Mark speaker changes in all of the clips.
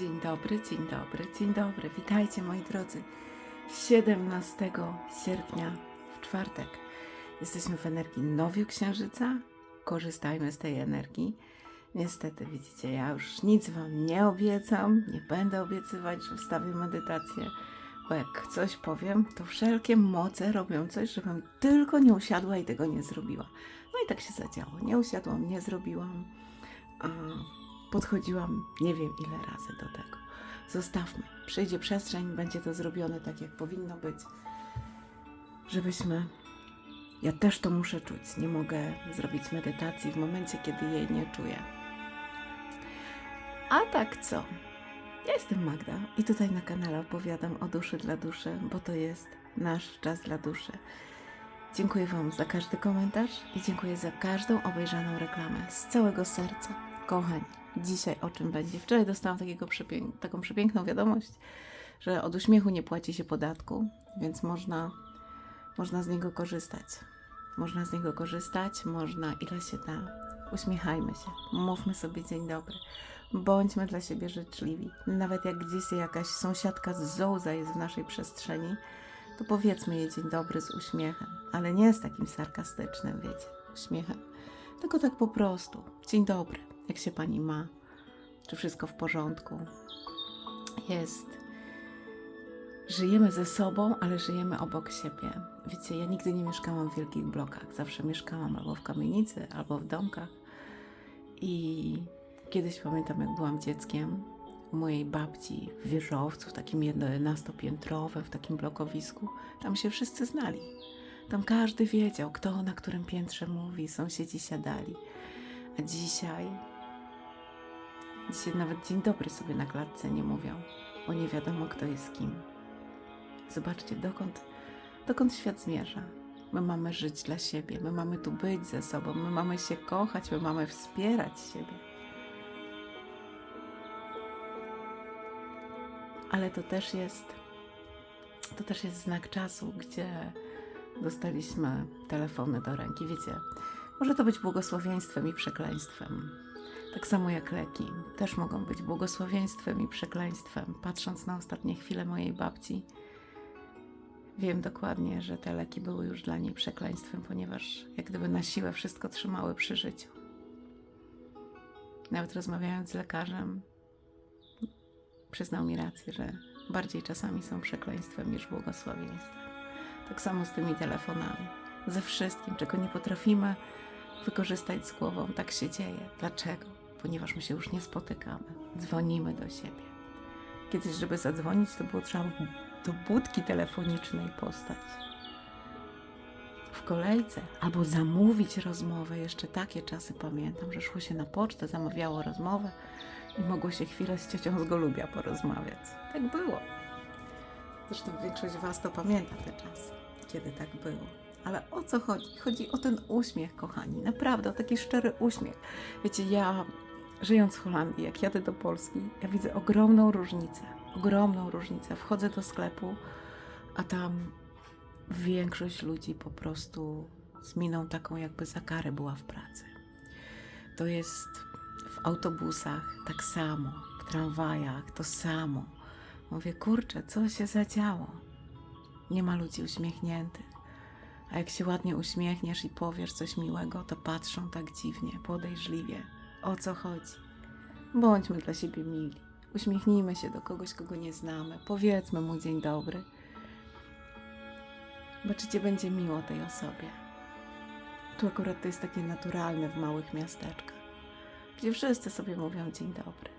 Speaker 1: Dzień dobry, dzień dobry, dzień dobry. Witajcie moi drodzy. 17 sierpnia w czwartek. Jesteśmy w energii nowiu księżyca. Korzystajmy z tej energii. Niestety, widzicie, ja już nic Wam nie obiecam. Nie będę obiecywać, że wstawię medytację, bo jak coś powiem, to wszelkie moce robią coś, żebym tylko nie usiadła i tego nie zrobiła. No i tak się zadziało. Nie usiadłam, nie zrobiłam. A podchodziłam nie wiem ile razy do tego. Zostawmy. Przyjdzie przestrzeń, będzie to zrobione tak, jak powinno być. Żebyśmy. Ja też to muszę czuć. Nie mogę zrobić medytacji w momencie, kiedy jej nie czuję. A tak co? Ja jestem Magda i tutaj na kanale opowiadam o duszy dla duszy, bo to jest nasz czas dla duszy. Dziękuję Wam za każdy komentarz i dziękuję za każdą obejrzaną reklamę z całego serca. Kochani, dzisiaj o czym będzie? Wczoraj dostałam takiego przepięk- taką przepiękną wiadomość, że od uśmiechu nie płaci się podatku, więc można, można z niego korzystać. Można z niego korzystać, można ile się da. Uśmiechajmy się, mówmy sobie dzień dobry. Bądźmy dla siebie życzliwi. Nawet jak gdzieś jakaś sąsiadka z zołza jest w naszej przestrzeni, to powiedzmy jej dzień dobry z uśmiechem, ale nie z takim sarkastycznym, wiecie, uśmiechem, tylko tak po prostu. Dzień dobry, jak się pani ma? Czy wszystko w porządku? Jest. Żyjemy ze sobą, ale żyjemy obok siebie. Wiecie, ja nigdy nie mieszkałam w wielkich blokach. Zawsze mieszkałam albo w kamienicy, albo w domkach. I kiedyś pamiętam, jak byłam dzieckiem, u mojej babci w wieżowcu, w takim 11-piętrowym, w takim blokowisku, tam się wszyscy znali. Tam każdy wiedział, kto na którym piętrze mówi, sąsiedzi siadali. A dzisiaj, dzisiaj nawet dzień dobry sobie na klatce nie mówią, bo nie wiadomo, kto jest kim. Zobaczcie, dokąd, dokąd świat zmierza. My mamy żyć dla siebie, my mamy tu być ze sobą, my mamy się kochać, my mamy wspierać siebie. ale to też jest to też jest znak czasu, gdzie dostaliśmy telefony do ręki. Wiecie, może to być błogosławieństwem i przekleństwem. Tak samo jak leki też mogą być błogosławieństwem i przekleństwem. Patrząc na ostatnie chwile mojej babci, wiem dokładnie, że te leki były już dla niej przekleństwem, ponieważ jak gdyby na siłę wszystko trzymały przy życiu. Nawet rozmawiając z lekarzem, przyznał mi rację, że bardziej czasami są przekleństwem niż błogosławieństwem. Tak samo z tymi telefonami. Ze wszystkim, czego nie potrafimy wykorzystać z głową, tak się dzieje. Dlaczego? Ponieważ my się już nie spotykamy. Dzwonimy do siebie. Kiedyś, żeby zadzwonić, to było trzeba do budki telefonicznej postać. W kolejce albo zamówić rozmowę. Jeszcze takie czasy pamiętam, że szło się na pocztę, zamawiało rozmowę i mogło się chwilę z ciocią z Golubia porozmawiać. Tak było. Zresztą większość Was to pamięta te czasy, kiedy tak było. Ale o co chodzi? Chodzi o ten uśmiech, kochani. Naprawdę, o taki szczery uśmiech. Wiecie, ja żyjąc w Holandii, jak jadę do Polski, ja widzę ogromną różnicę. Ogromną różnicę. Wchodzę do sklepu, a tam większość ludzi po prostu z miną taką, jakby za karę była w pracy. To jest w autobusach tak samo, w tramwajach to samo. Mówię, kurczę, co się zadziało? Nie ma ludzi uśmiechniętych. A jak się ładnie uśmiechniesz i powiesz coś miłego, to patrzą tak dziwnie, podejrzliwie. O co chodzi? Bądźmy dla siebie mili. Uśmiechnijmy się do kogoś, kogo nie znamy. Powiedzmy mu dzień dobry. Zobaczycie, będzie miło tej osobie. Tu akurat to jest takie naturalne w małych miasteczkach gdzie wszyscy sobie mówią dzień dobry.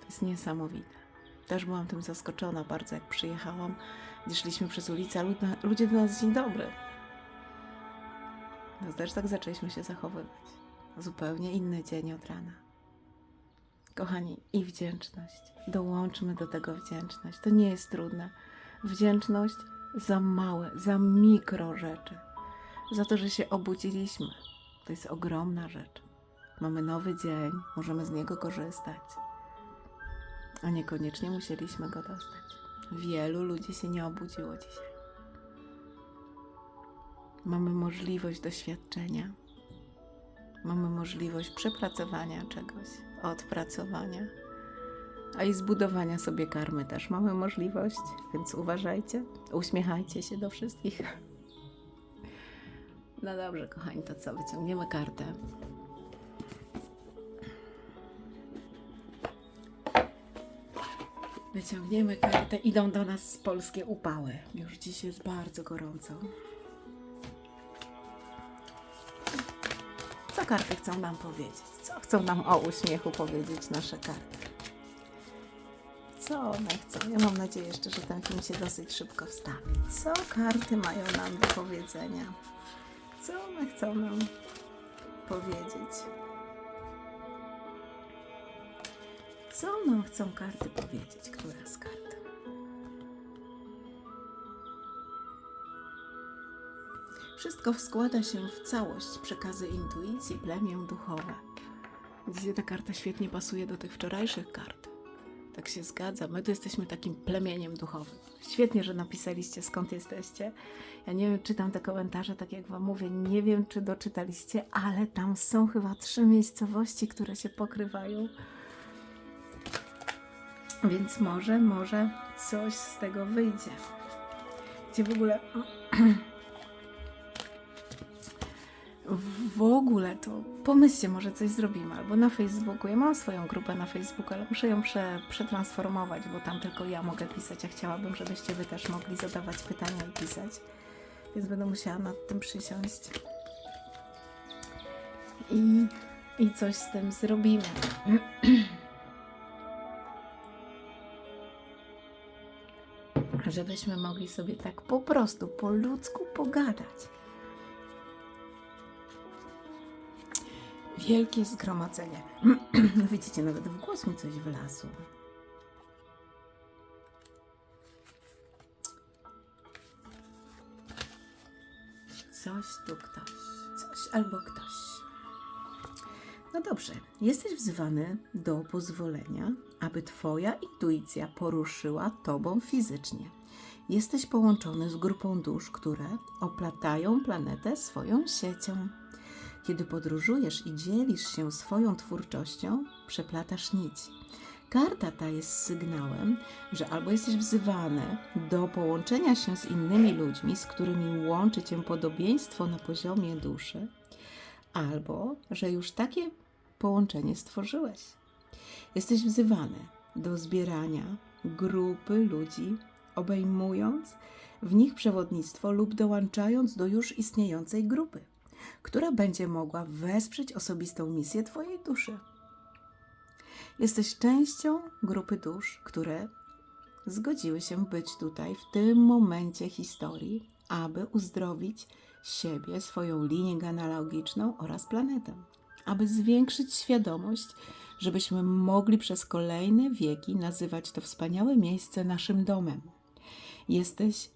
Speaker 1: To jest niesamowite. Też byłam tym zaskoczona bardzo, jak przyjechałam, gdzie szliśmy przez ulicę, a lud- ludzie do nas dzień dobry. No też tak zaczęliśmy się zachowywać. Zupełnie inny dzień od rana. Kochani, i wdzięczność. Dołączmy do tego wdzięczność. To nie jest trudne. Wdzięczność za małe, za mikro rzeczy. Za to, że się obudziliśmy. To jest ogromna rzecz. Mamy nowy dzień, możemy z niego korzystać. A niekoniecznie musieliśmy go dostać. Wielu ludzi się nie obudziło dzisiaj. Mamy możliwość doświadczenia. Mamy możliwość przepracowania czegoś, odpracowania. A i zbudowania sobie karmy też mamy możliwość, więc uważajcie, uśmiechajcie się do wszystkich. No dobrze, kochani, to co? Wyciągniemy kartę. Wyciągniemy kartę. Idą do nas polskie upały. Już dziś jest bardzo gorąco. Karty chcą nam powiedzieć? Co chcą nam o uśmiechu powiedzieć nasze karty? Co one chcą? Ja mam nadzieję jeszcze, że ten film się dosyć szybko wstawi. Co karty mają nam do powiedzenia? Co one chcą nam powiedzieć? Co nam chcą karty powiedzieć? Która z kart? Wszystko składa się w całość, przekazy intuicji, plemię duchowe. Widzicie, ta karta świetnie pasuje do tych wczorajszych kart. Tak się zgadza. My tu jesteśmy takim plemieniem duchowym. Świetnie, że napisaliście, skąd jesteście. Ja nie wiem, czytam te komentarze, tak jak Wam mówię, nie wiem, czy doczytaliście, ale tam są chyba trzy miejscowości, które się pokrywają. Więc może, może coś z tego wyjdzie. Gdzie w ogóle. W ogóle to pomyślcie, może coś zrobimy. Albo na Facebooku. Ja mam swoją grupę na Facebooku, ale muszę ją prze, przetransformować, bo tam tylko ja mogę pisać. A chciałabym, żebyście Wy też mogli zadawać pytania i pisać. Więc będę musiała nad tym przysiąść. I, i coś z tym zrobimy. żebyśmy mogli sobie tak po prostu, po ludzku pogadać. Wielkie zgromadzenie. Widzicie, nawet w głos mi coś wlazło. Coś tu ktoś, coś albo ktoś. No dobrze, jesteś wzywany do pozwolenia, aby Twoja intuicja poruszyła Tobą fizycznie. Jesteś połączony z grupą dusz, które oplatają planetę swoją siecią. Kiedy podróżujesz i dzielisz się swoją twórczością, przeplatasz nici. Karta ta jest sygnałem, że albo jesteś wzywany do połączenia się z innymi ludźmi, z którymi łączy cię podobieństwo na poziomie duszy, albo że już takie połączenie stworzyłeś. Jesteś wzywany do zbierania grupy ludzi, obejmując w nich przewodnictwo lub dołączając do już istniejącej grupy, która będzie mogła wesprzeć osobistą misję Twojej duszy. Jesteś częścią grupy dusz, które zgodziły się być tutaj w tym momencie historii, aby uzdrowić siebie, swoją linię genealogiczną oraz planetę, aby zwiększyć świadomość, żebyśmy mogli przez kolejne wieki nazywać to wspaniałe miejsce naszym domem. Jesteś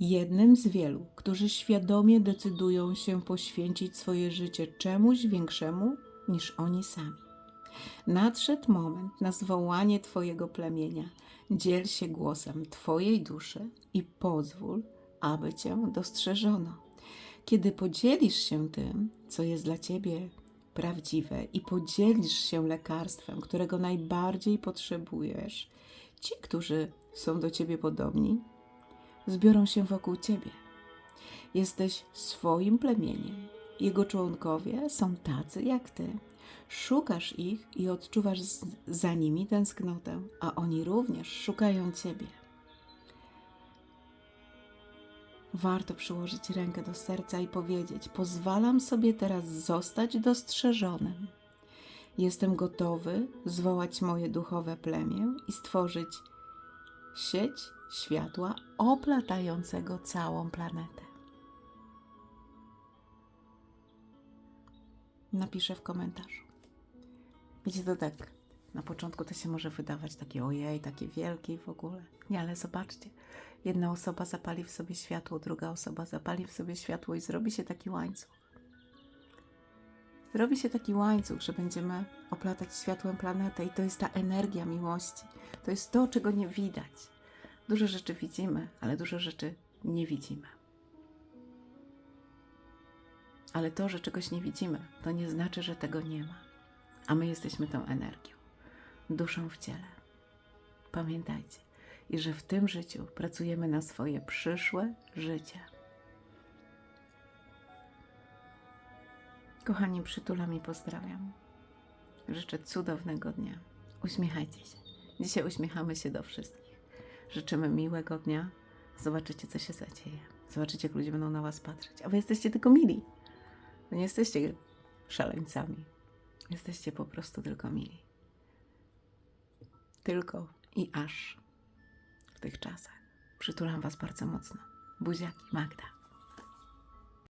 Speaker 1: jednym z wielu, którzy świadomie decydują się poświęcić swoje życie czemuś większemu niż oni sami. Nadszedł moment na zwołanie Twojego plemienia. Dziel się głosem Twojej duszy i pozwól, aby Cię dostrzeżono. Kiedy podzielisz się tym, co jest dla Ciebie prawdziwe i podzielisz się lekarstwem, którego najbardziej potrzebujesz, ci, którzy są do Ciebie podobni, zbiorą się wokół Ciebie. Jesteś swoim plemieniem. Jego członkowie są tacy jak Ty. Szukasz ich i odczuwasz za nimi tęsknotę, a oni również szukają Ciebie. Warto przyłożyć rękę do serca i powiedzieć: Pozwalam sobie teraz zostać dostrzeżonym. Jestem gotowy zwołać moje duchowe plemię i stworzyć sieć światła oplatającego całą planetę. Napiszę w komentarzu. Wiecie, to tak na początku to się może wydawać takie ojej, takie wielkie i w ogóle. Nie, ale zobaczcie. Jedna osoba zapali w sobie światło, druga osoba zapali w sobie światło i zrobi się taki łańcuch. Zrobi się taki łańcuch, że będziemy oplatać światłem planetę i to jest ta energia miłości. To jest to, czego nie widać. Dużo rzeczy widzimy, ale dużo rzeczy nie widzimy. Ale to, że czegoś nie widzimy, to nie znaczy, że tego nie ma. A my jesteśmy tą energią, duszą w ciele. Pamiętajcie, i że w tym życiu pracujemy na swoje przyszłe życie. Kochani, przytulam i pozdrawiam. Życzę cudownego dnia. Uśmiechajcie się. Dzisiaj uśmiechamy się do wszystkich. Życzymy miłego dnia. Zobaczycie, co się zadzieje. Zobaczycie, jak ludzie będą na Was patrzeć. A Wy jesteście tylko mili. Wy nie jesteście szaleńcami. Jesteście po prostu tylko mili. Tylko i aż w tych czasach. Przytulam Was bardzo mocno. Buziaki, Magda.